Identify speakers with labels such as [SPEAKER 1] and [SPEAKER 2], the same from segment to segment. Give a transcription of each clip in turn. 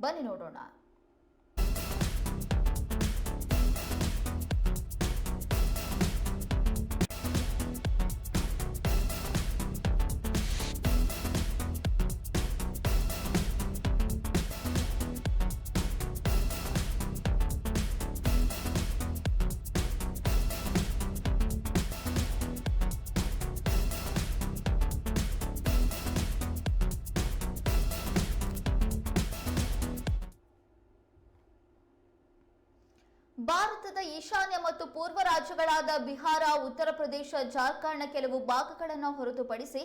[SPEAKER 1] ಬನ್ನಿ ನೋಡೋಣ. ಭಾರತದ ಈಶಾನ್ಯ ಮತ್ತು ಪೂರ್ವ ರಾಜ್ಯಗಳಾದ ಬಿಹಾರ, ಉತ್ತರ ಪ್ರದೇಶ, ಜಾರ್ಖಂಡ್ನ ಕೆಲವು ಭಾಗಗಳನ್ನು ಹೊರತುಪಡಿಸಿ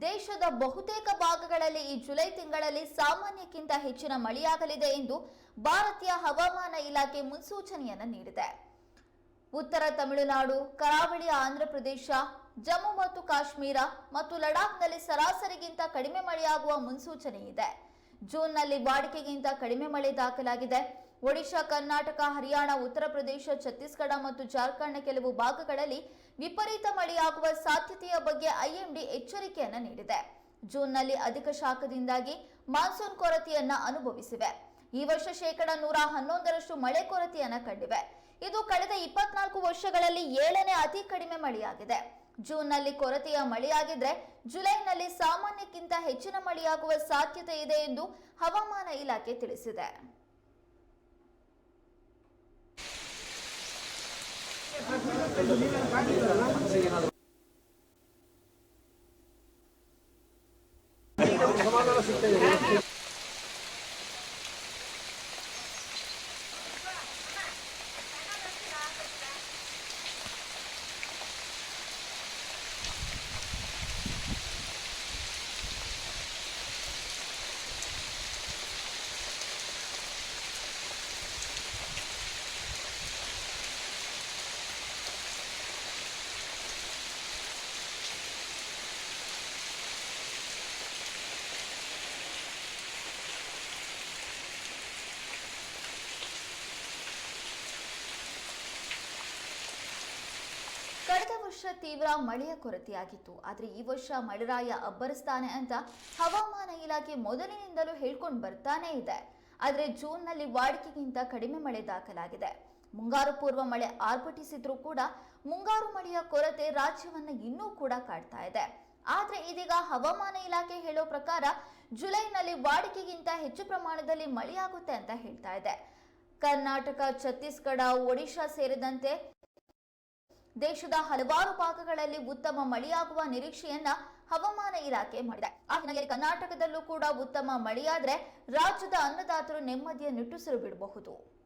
[SPEAKER 1] ದೇಶದ ಬಹುತೇಕ ಭಾಗಗಳಲ್ಲಿ ಈ ಜುಲೈ ತಿಂಗಳಲ್ಲಿ ಸಾಮಾನ್ಯಕ್ಕಿಂತ ಹೆಚ್ಚಿನ ಮಳೆಯಾಗಲಿದೆ ಎಂದು ಭಾರತೀಯ ಹವಾಮಾನ ಇಲಾಖೆ ಮುನ್ಸೂಚನೆಯನ್ನು ನೀಡಿದೆ. ಉತ್ತರ ತಮಿಳುನಾಡು, ಕರಾವಳಿ ಆಂಧ್ರಪ್ರದೇಶ ಜಮ್ಮು ಮತ್ತು ಕಾಶ್ಮೀರ ಮತ್ತು ಲಡಾಖ್ನಲ್ಲಿ ಸರಾಸರಿಗಿಂತ ಕಡಿಮೆ ಮಳೆಯಾಗುವ ಮುನ್ಸೂಚನೆ ಇದೆ. ಜೂನ್ನಲ್ಲಿ ವಾಡಿಕೆಗಿಂತ ಕಡಿಮೆ ಮಳೆ ದಾಖಲಾಗಿದೆ. ಒಡಿಶಾ, ಕರ್ನಾಟಕ, ಹರಿಯಾಣ, ಉತ್ತರ ಪ್ರದೇಶ, ಛತ್ತೀಸ್ಗಢ ಮತ್ತು ಜಾರ್ಖಂಡ್ನ ಕೆಲವು ಭಾಗಗಳಲ್ಲಿ ವಿಪರೀತ ಮಳೆಯಾಗುವ ಸಾಧ್ಯತೆಯ ಬಗ್ಗೆ ಐಎಂಡಿ ಎಚ್ಚರಿಕೆಯನ್ನು ನೀಡಿದೆ. ಜೂನ್ನಲ್ಲಿ ಅಧಿಕ ಶಾಖದಿಂದಾಗಿ ಮಾನ್ಸೂನ್ ಕೊರತೆಯನ್ನ ಅನುಭವಿಸಿವೆ. ಈ ವರ್ಷ ಶೇಕಡ ನೂರ ಹನ್ನೊಂದರಷ್ಟು ಮಳೆ ಕೊರತೆಯನ್ನು ಕಂಡಿವೆ. ಇದು ಕಳೆದ ಇಪ್ಪತ್ನಾಲ್ಕು ವರ್ಷಗಳಲ್ಲಿ ಏಳನೇ ಅತಿ ಕಡಿಮೆ ಮಳೆಯಾಗಿದೆ. ಜೂನ್ನಲ್ಲಿ ಕೊರತೆಯ ಮಳೆಯಾಗಿದ್ರೆ ಜುಲೈನಲ್ಲಿ ಸಾಮಾನ್ಯಕ್ಕಿಂತ ಹೆಚ್ಚಿನ ಮಳೆಯಾಗುವ ಸಾಧ್ಯತೆ ಇದೆ ಎಂದು ಹವಾಮಾನ ಇಲಾಖೆ ತಿಳಿಸಿದೆ. ಸಿಗ್ತದೆ. ಕಳೆದ ವರ್ಷ ತೀವ್ರ ಮಳೆಯ ಕೊರತೆಯಾಗಿತ್ತು. ಆದರೆ ಈ ವರ್ಷ ಮಳೆರಾಯ ಅಬ್ಬರಿಸ್ತಾನೆ ಅಂತ ಹವಾಮಾನ ಇಲಾಖೆ ಮೊದಲಿನಿಂದಲೂ ಹೇಳ್ಕೊಂಡು ಬರ್ತಾನೇ ಇದೆ. ಆದರೆ ಜೂನ್ನಲ್ಲಿ ವಾಡಿಕೆಗಿಂತ ಕಡಿಮೆ ಮಳೆ ದಾಖಲಾಗಿದೆ. ಮುಂಗಾರು ಪೂರ್ವ ಮಳೆ ಆರ್ಭಟಿಸಿದ್ರೂ ಕೂಡ ಮುಂಗಾರು ಮಳೆಯ ಕೊರತೆ ರಾಜ್ಯವನ್ನು ಇನ್ನೂ ಕೂಡ ಕಾಡ್ತಾ ಇದೆ. ಆದರೆ ಇದೀಗ ಹವಾಮಾನ ಇಲಾಖೆ ಹೇಳೋ ಪ್ರಕಾರ ಜುಲೈನಲ್ಲಿ ವಾಡಿಕೆಗಿಂತ ಹೆಚ್ಚು ಪ್ರಮಾಣದಲ್ಲಿ ಮಳೆಯಾಗುತ್ತೆ ಅಂತ ಹೇಳ್ತಾ ಇದೆ. ಕರ್ನಾಟಕ, ಛತ್ತೀಸ್ಗಢ, ಒಡಿಶಾ ಸೇರಿದಂತೆ ದೇಶದ ಹಲವಾರು ಭಾಗಗಳಲ್ಲಿ ಉತ್ತಮ ಮಳೆಯಾಗುವ ನಿರೀಕ್ಷೆಯನ್ನ ಹವಾಮಾನ ಇಲಾಖೆ ಮಾಡಿದೆ. ಆ ಕರ್ನಾಟಕದಲ್ಲೂ ಕೂಡ ಉತ್ತಮ ಮಳೆಯಾದ್ರೆ ರಾಜ್ಯದ ಅನ್ನದಾತರು ನೆಮ್ಮದಿಯ ನಿಟ್ಟುಸಿರು ಬಿಡಬಹುದು.